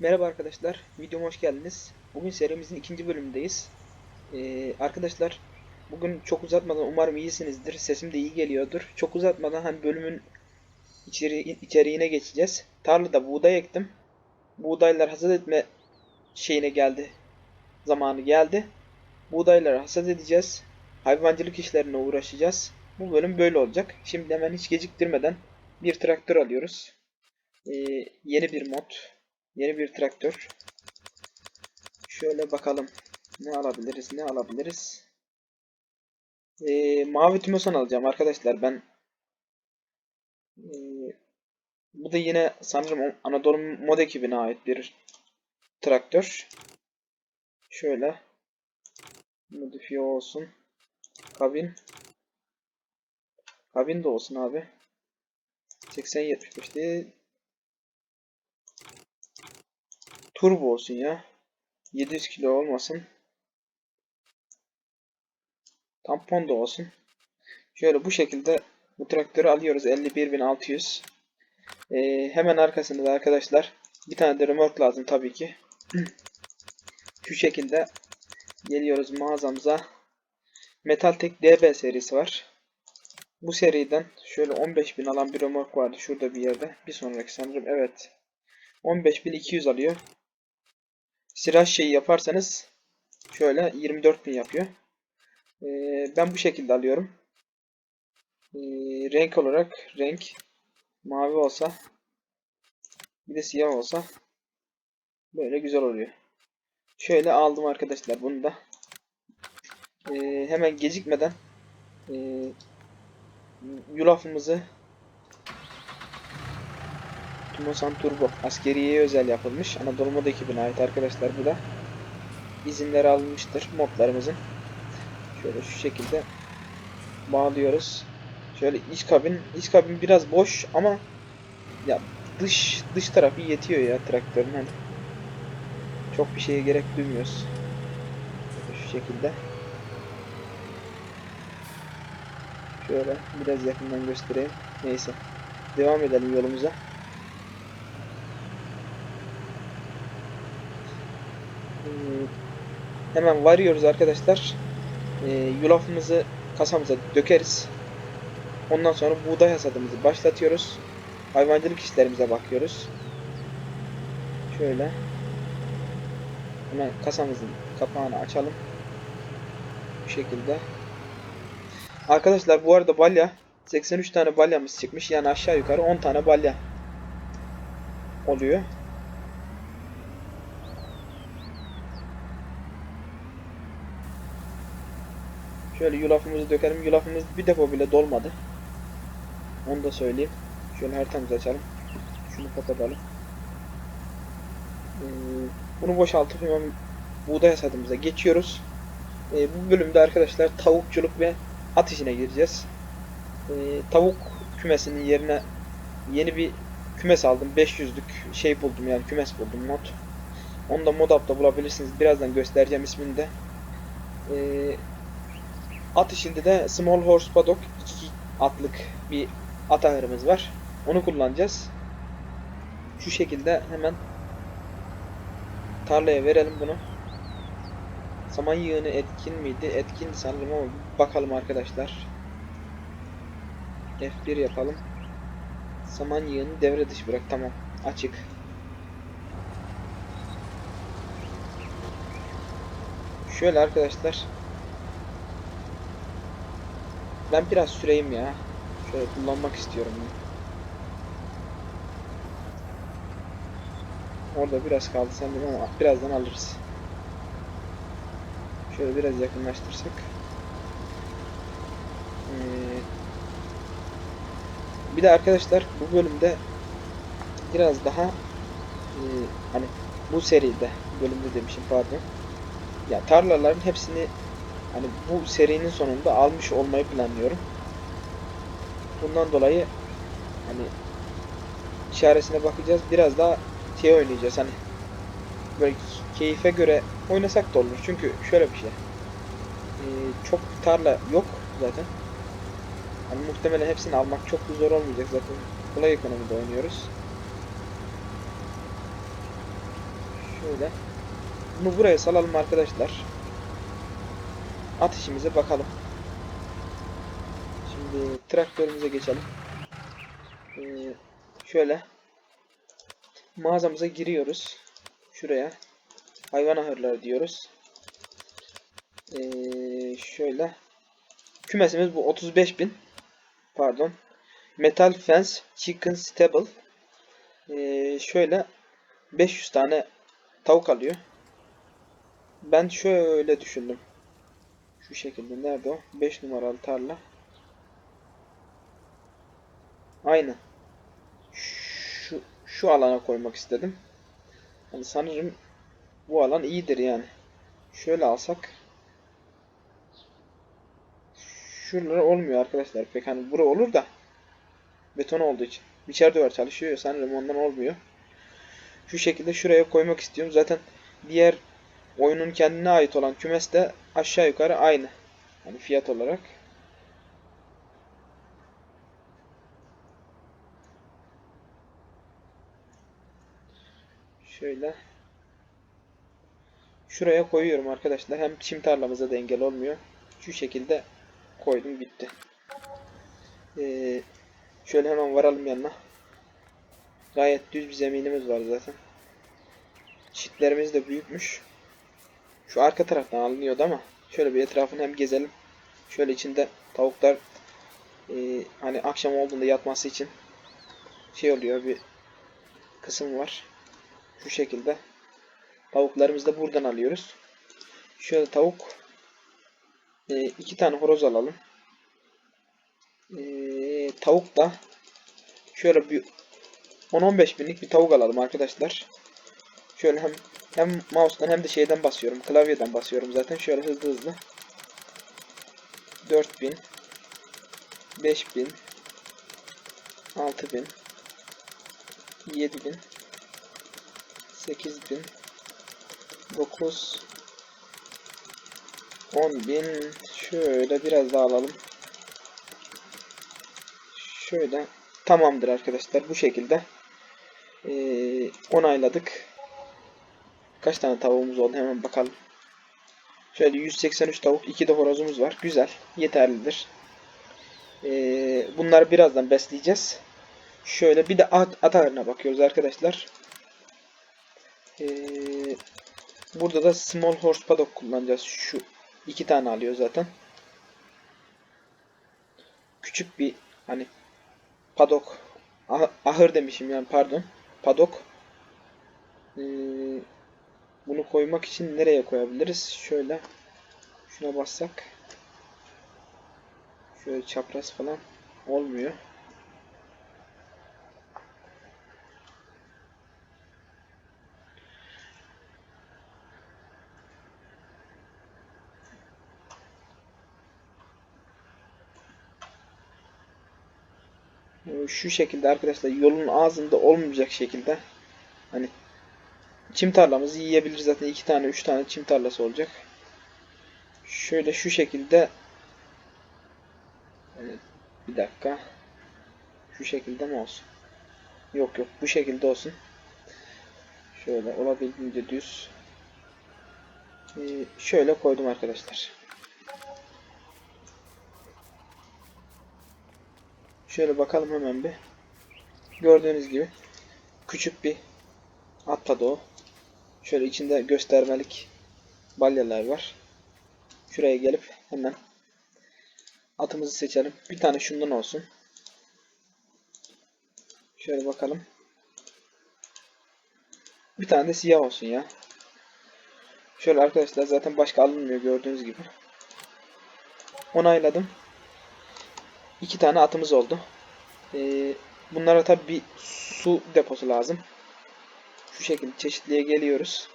Merhaba arkadaşlar, videoma hoş geldiniz. Bugün serimizin ikinci bölümündeyiz. Ee, arkadaşlar, bugün çok uzatmadan umarım iyisinizdir. Sesim de iyi geliyordur. Çok uzatmadan hani bölümün içeri, içeriğine geçeceğiz. Tarlada buğday ektim. Buğdaylar hasat etme şeyine geldi. Zamanı geldi. Buğdayları hasat edeceğiz. Hayvancılık işlerine uğraşacağız. Bu bölüm böyle olacak. Şimdi hemen hiç geciktirmeden bir traktör alıyoruz. Ee, yeni bir mod. Yeni bir traktör. Şöyle bakalım. Ne alabiliriz? Ne alabiliriz? Ee, mavi tümosan alacağım arkadaşlar. Ben ee, bu da yine sanırım Anadolu mod ekibine ait bir traktör. Şöyle modifiye olsun. Kabin. Kabin de olsun abi. 80-75 değil. Turbo olsun ya. 700 kilo olmasın. Tampon da olsun. Şöyle bu şekilde bu traktörü alıyoruz. 51.600. Ee, hemen arkasında da arkadaşlar bir tane de remork lazım tabii ki. Şu şekilde geliyoruz mağazamıza. Metaltek DB serisi var. Bu seriden şöyle 15.000 alan bir remork vardı şurada bir yerde. Bir sonraki sanırım evet. 15.200 alıyor. Siraj şeyi yaparsanız şöyle 24.000 yapıyor. Ee, ben bu şekilde alıyorum. Ee, renk olarak renk mavi olsa bir de siyah olsa böyle güzel oluyor. Şöyle aldım arkadaşlar bunu da. Ee, hemen gecikmeden e, yulafımızı Tumosan Turbo askeriyeye özel yapılmış. Anadolu Mod ekibine ait arkadaşlar bu da. İzinleri alınmıştır modlarımızın. Şöyle şu şekilde bağlıyoruz. Şöyle iç kabin, iç kabin biraz boş ama ya dış dış tarafı yetiyor ya traktörün hani. Çok bir şeye gerek duymuyoruz. Şöyle şu şekilde. Şöyle biraz yakından göstereyim. Neyse. Devam edelim yolumuza. Hemen varıyoruz arkadaşlar. Ee, yulafımızı kasamıza dökeriz. Ondan sonra buğday hasadımızı başlatıyoruz. Hayvancılık işlerimize bakıyoruz. Şöyle. Hemen kasamızın kapağını açalım. Bu şekilde. Arkadaşlar bu arada balya 83 tane balyamız çıkmış. Yani aşağı yukarı 10 tane balya oluyor. Şöyle yulafımızı dökelim. Yulafımız bir depo bile dolmadı. Onu da söyleyeyim. Şöyle haritamızı açalım. Şunu kapatalım. Ee, bunu boşaltıp hemen buğday hasadımıza geçiyoruz. Ee, bu bölümde arkadaşlar tavukçuluk ve at işine gireceğiz. Ee, tavuk kümesinin yerine yeni bir kümes aldım. 500'lük şey buldum yani kümes buldum mod. Onu da modapta bulabilirsiniz. Birazdan göstereceğim ismini de. At işinde de Small Horse Paddock 2 atlık bir at ahırımız var. Onu kullanacağız. Şu şekilde hemen tarlaya verelim bunu. Saman yığını etkin miydi? Etkin sanırım ama bakalım arkadaşlar. F1 yapalım. Saman yığını devre dışı bırak. Tamam. Açık. Şöyle arkadaşlar. Ben biraz süreyim ya. Şöyle kullanmak istiyorum. Ben. Orada biraz kaldı sanırım ama birazdan alırız. Şöyle biraz yakınlaştırsak. Ee, bir de arkadaşlar bu bölümde biraz daha e, hani bu seride bölümde demişim pardon. Ya tarlaların hepsini hani bu serinin sonunda almış olmayı planlıyorum. Bundan dolayı hani işaretine bakacağız. Biraz daha şey oynayacağız hani böyle keyfe göre oynasak da olur. Çünkü şöyle bir şey. Ee, çok tarla yok zaten. Hani muhtemelen hepsini almak çok zor olmayacak zaten. Kolay ekonomide oynuyoruz. Şöyle. Bunu buraya salalım arkadaşlar. At işimize bakalım. Şimdi traktörümüze geçelim. Ee, şöyle mağazamıza giriyoruz. Şuraya hayvan ahırları diyoruz. Ee, şöyle kümesimiz bu 35.000 pardon metal fence chicken stable Ee, şöyle 500 tane tavuk alıyor. Ben şöyle düşündüm. Şu şekilde. Nerede o? 5 numaralı tarla. Aynı. Şu, şu alana koymak istedim. Yani sanırım bu alan iyidir yani. Şöyle alsak. Şuralara olmuyor arkadaşlar. Pek hani bura olur da. Beton olduğu için. Biçer duvar çalışıyor sanırım ondan olmuyor. Şu şekilde şuraya koymak istiyorum. Zaten diğer oyunun kendine ait olan kümes de aşağı yukarı aynı. Hani fiyat olarak. Şöyle. Şuraya koyuyorum arkadaşlar. Hem çim tarlamıza da engel olmuyor. Şu şekilde koydum bitti. Ee, şöyle hemen varalım yanına. Gayet düz bir zeminimiz var zaten. Çitlerimiz de büyükmüş. Şu arka taraftan alınıyordu ama şöyle bir etrafını hem gezelim. Şöyle içinde tavuklar e, hani akşam olduğunda yatması için şey oluyor bir kısım var. Şu şekilde. Tavuklarımızı da buradan alıyoruz. Şöyle tavuk e, iki tane horoz alalım. E, tavuk da şöyle bir 10-15 binlik bir tavuk alalım arkadaşlar. Şöyle hem hem mouse'dan hem de şeyden basıyorum. Klavyeden basıyorum zaten. Şöyle hızlı hızlı. 4000 5000 6000 7000 8000 9 10000 şöyle biraz daha alalım. Şöyle tamamdır arkadaşlar bu şekilde ee, onayladık. Kaç tane tavuğumuz oldu hemen bakalım. Şöyle 183 tavuk, 2 de horozumuz var. Güzel, yeterlidir. Ee, bunları birazdan besleyeceğiz. Şöyle bir de at, at bakıyoruz arkadaşlar. Ee, burada da small horse paddock kullanacağız. Şu iki tane alıyor zaten. Küçük bir hani padok ah, ahır demişim yani pardon. Padok. Ee, bunu koymak için nereye koyabiliriz? Şöyle şuna bassak şöyle çapraz falan olmuyor. Şu şekilde arkadaşlar yolun ağzında olmayacak şekilde hani çim tarlamızı yiyebilir zaten iki tane üç tane çim tarlası olacak. Şöyle şu şekilde bir dakika şu şekilde mi olsun? Yok yok bu şekilde olsun. Şöyle olabildiğince düz. Ee, şöyle koydum arkadaşlar. Şöyle bakalım hemen bir. Gördüğünüz gibi küçük bir at padoğu. Şöyle içinde göstermelik balyalar var. Şuraya gelip hemen atımızı seçelim. Bir tane şundan olsun. Şöyle bakalım. Bir tane de siyah olsun ya. Şöyle arkadaşlar zaten başka alınmıyor gördüğünüz gibi. Onayladım. İki tane atımız oldu. Ee, bunlara tabi bir su deposu lazım. Şu şekilde çeşitliğe geliyoruz.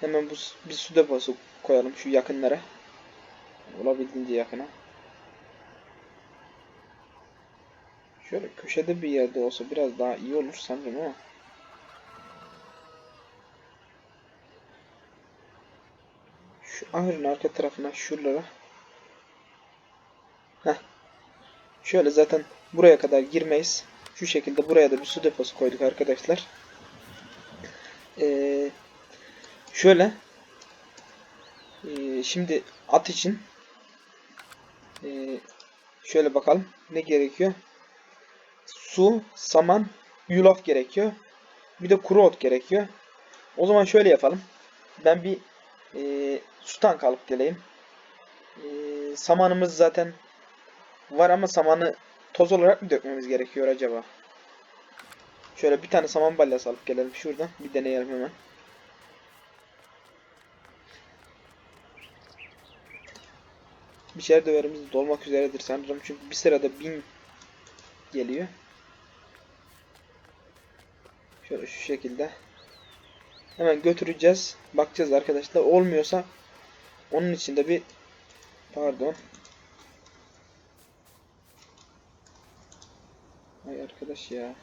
Hemen bu bir su deposu koyalım şu yakınlara. Olabildiğince yakına. Şöyle köşede bir yerde olsa biraz daha iyi olur sanırım ama. Şu ahırın arka tarafına şuralara. Heh. Şöyle zaten buraya kadar girmeyiz. Şu şekilde buraya da bir su deposu koyduk arkadaşlar. Ee, Şöyle. Ee, şimdi at için ee, şöyle bakalım ne gerekiyor. Su, saman, yulaf gerekiyor. Bir de kuru ot gerekiyor. O zaman şöyle yapalım. Ben bir ee, su tankı alıp geleyim. Ee, samanımız zaten var ama samanı toz olarak mı dökmemiz gerekiyor acaba? Şöyle bir tane saman balyası alıp gelelim şuradan. Bir deneyelim hemen. Biçer döverimiz dolmak üzeredir sanırım. Çünkü bir sırada bin geliyor. Şöyle şu şekilde. Hemen götüreceğiz. Bakacağız arkadaşlar. Olmuyorsa onun için de bir pardon. Ay arkadaş ya.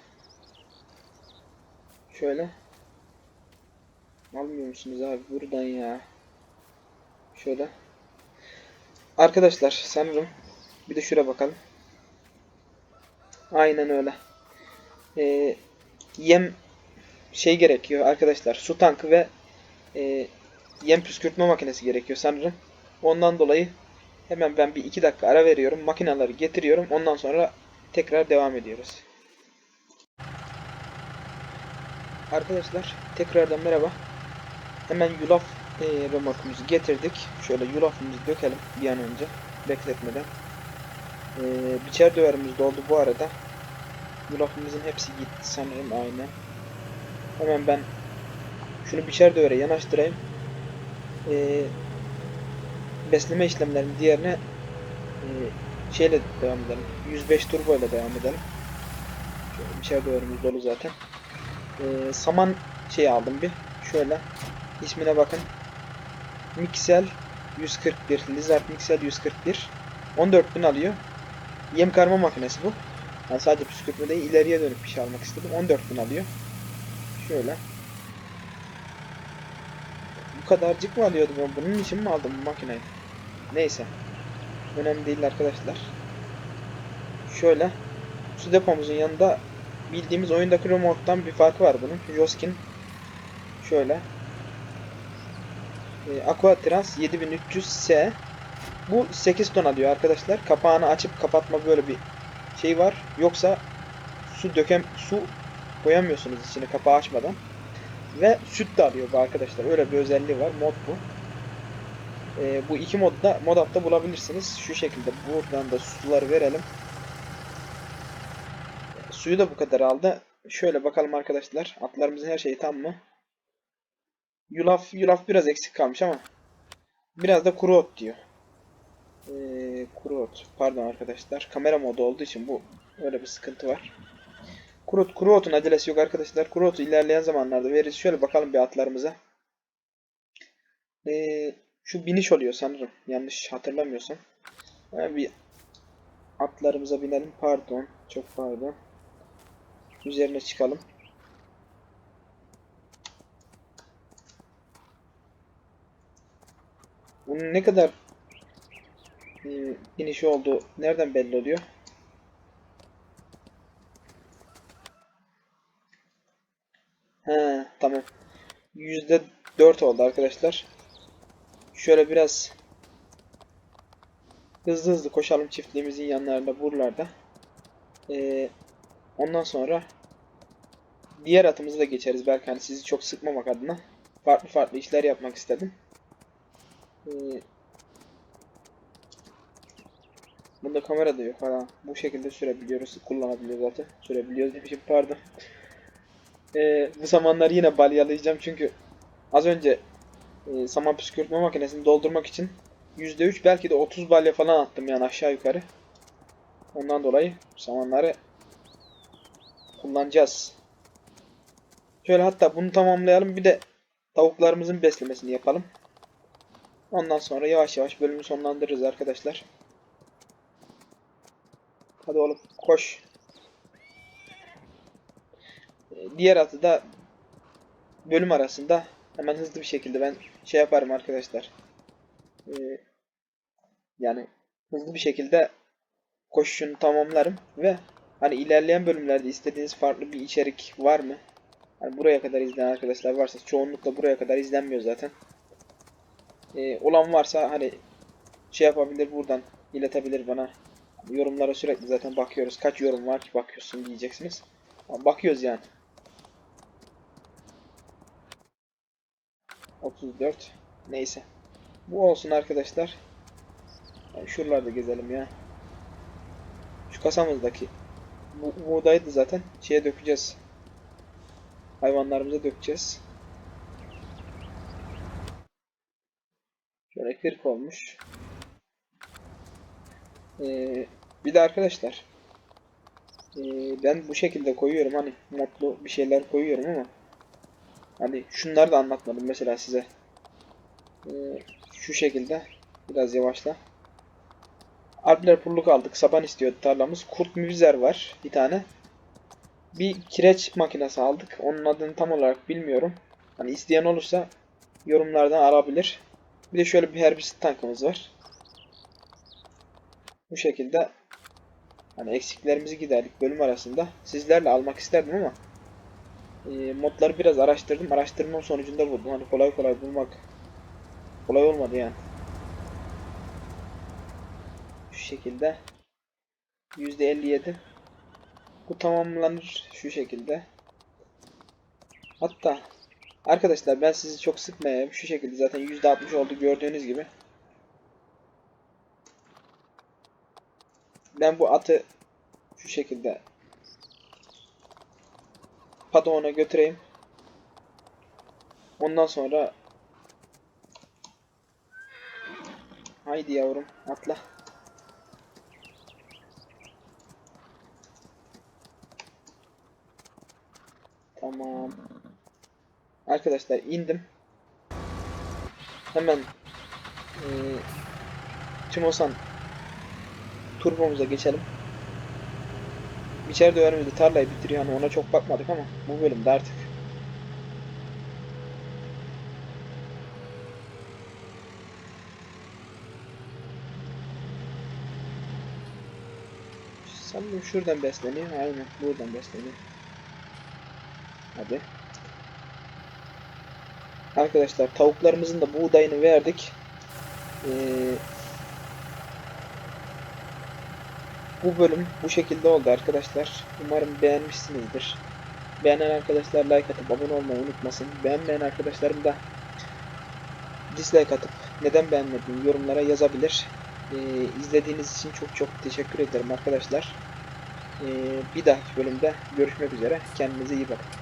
Şöyle. Almıyor musunuz abi buradan ya? Şöyle. Arkadaşlar sanırım bir de şuraya bakalım. Aynen öyle. Ee, yem şey gerekiyor arkadaşlar. Su tankı ve e, yem püskürtme makinesi gerekiyor sanırım. Ondan dolayı hemen ben bir iki dakika ara veriyorum. Makineleri getiriyorum. Ondan sonra tekrar devam ediyoruz. Arkadaşlar tekrardan merhaba. Hemen yulaf e, remorkumuzu getirdik. Şöyle yulafımızı dökelim bir an önce bekletmeden. E, biçer döverimiz doldu bu arada. Yulafımızın hepsi gitti sanırım aynen. Hemen ben şunu biçer dövere yanaştırayım. E, besleme işlemlerinin diğerine e, şeyle devam edelim. 105 turbo ile devam edelim. Şöyle biçer döverimiz dolu zaten. E, saman şey aldım bir. Şöyle ismine bakın. Mixel 141 Lizard Mixel 141 14.000 alıyor. Yem karma makinesi bu. Yani sadece püskürtme değil ileriye dönük bir şey almak istedim. 14.000 alıyor. Şöyle. Bu kadarcık mı alıyordum ben? Bunun için mi aldım bu makineyi? Neyse. Önemli değil arkadaşlar. Şöyle. Su depomuzun yanında bildiğimiz oyundaki remote'dan bir farkı var bunun. Joskin. Şöyle. E, Aquatrans 7300S. Bu 8 ton alıyor arkadaşlar. Kapağını açıp kapatma böyle bir şey var. Yoksa su dökem su koyamıyorsunuz içine kapağı açmadan. Ve süt de alıyor bu arkadaşlar. Öyle bir özelliği var. Mod bu. E, bu iki modda mod bulabilirsiniz. Şu şekilde buradan da suları verelim. Suyu da bu kadar aldı. Şöyle bakalım arkadaşlar. Atlarımızın her şeyi tam mı? Yulaf, yulaf biraz eksik kalmış ama biraz da kuru ot diyor. Ee, kuru ot. Pardon arkadaşlar. Kamera modu olduğu için bu öyle bir sıkıntı var. Kuru, kuru otun acelesi yok arkadaşlar. Kuru otu ilerleyen zamanlarda veririz. Şöyle bakalım bir atlarımıza. Ee, şu biniş oluyor sanırım. Yanlış hatırlamıyorsam. Yani bir atlarımıza binelim. Pardon. Çok pardon. Üzerine çıkalım. Bunun ne kadar e, inişi oldu nereden belli oluyor? He tamam. Yüzde dört oldu arkadaşlar. Şöyle biraz hızlı hızlı koşalım çiftliğimizin yanlarında buralarda. Ee, ondan sonra diğer atımızı da geçeriz belki hani sizi çok sıkmamak adına. Farklı farklı işler yapmak istedim. Ee, bunda kamera da yok falan. Bu şekilde sürebiliyoruz. Kullanabiliyoruz zaten. Sürebiliyoruz demişim pardon. Ee, bu zamanlar yine balyalayacağım çünkü az önce e, saman püskürtme makinesini doldurmak için %3 belki de 30 balya falan attım yani aşağı yukarı. Ondan dolayı samanları kullanacağız. Şöyle hatta bunu tamamlayalım bir de tavuklarımızın beslemesini yapalım. Ondan sonra yavaş yavaş bölümü sonlandırırız arkadaşlar. Hadi oğlum koş. Ee, Diğer atı da bölüm arasında hemen hızlı bir şekilde ben şey yaparım arkadaşlar. Ee, yani hızlı bir şekilde koşuşunu tamamlarım ve hani ilerleyen bölümlerde istediğiniz farklı bir içerik var mı? Hani buraya kadar izleyen arkadaşlar varsa çoğunlukla buraya kadar izlenmiyor zaten. Ee, olan varsa hani şey yapabilir buradan iletebilir bana. Yorumlara sürekli zaten bakıyoruz. Kaç yorum var ki bakıyorsun diyeceksiniz. Ama bakıyoruz yani. 34. Neyse. Bu olsun arkadaşlar. Yani şuralarda gezelim ya. Şu kasamızdaki bu buğdayı da zaten şeye dökeceğiz. Hayvanlarımıza dökeceğiz. Şöyle 40 olmuş. Ee, bir de arkadaşlar ee, ben bu şekilde koyuyorum hani modlu bir şeyler koyuyorum ama hani şunları da anlatmadım mesela size. Ee, şu şekilde biraz yavaşla. Alpler pulluk aldık. Saban istiyordu tarlamız. Kurt müvizer var bir tane. Bir kireç makinesi aldık. Onun adını tam olarak bilmiyorum. Hani isteyen olursa yorumlardan arabilir. Bir de şöyle bir herbisit tankımız var. Bu şekilde hani eksiklerimizi giderdik bölüm arasında. Sizlerle almak isterdim ama e, modları biraz araştırdım. Araştırmam sonucunda buldum. Hani kolay kolay bulmak kolay olmadı yani. Şu şekilde %57 bu tamamlanır şu şekilde. Hatta arkadaşlar ben sizi çok sıkmayayım. Şu şekilde zaten %60 oldu gördüğünüz gibi. Ben bu atı şu şekilde Padon'a götüreyim. Ondan sonra Haydi yavrum atla. Tamam. Arkadaşlar indim. Hemen e, Timosan turbomuza geçelim. İçeride önümüzde tarlayı bitiriyor hani ona çok bakmadık ama bu bölümde artık. Sanırım şuradan besleniyor. Aynen buradan besleniyor. Hadi. Arkadaşlar tavuklarımızın da buğdayını verdik. Ee, bu bölüm bu şekilde oldu arkadaşlar. Umarım beğenmişsinizdir. Beğenen arkadaşlar like atıp abone olmayı unutmasın. Beğenmeyen arkadaşlarım da dislike atıp neden beğenmediğini yorumlara yazabilir. Ee, izlediğiniz için çok çok teşekkür ederim arkadaşlar. Ee, bir dahaki bölümde görüşmek üzere. Kendinize iyi bakın.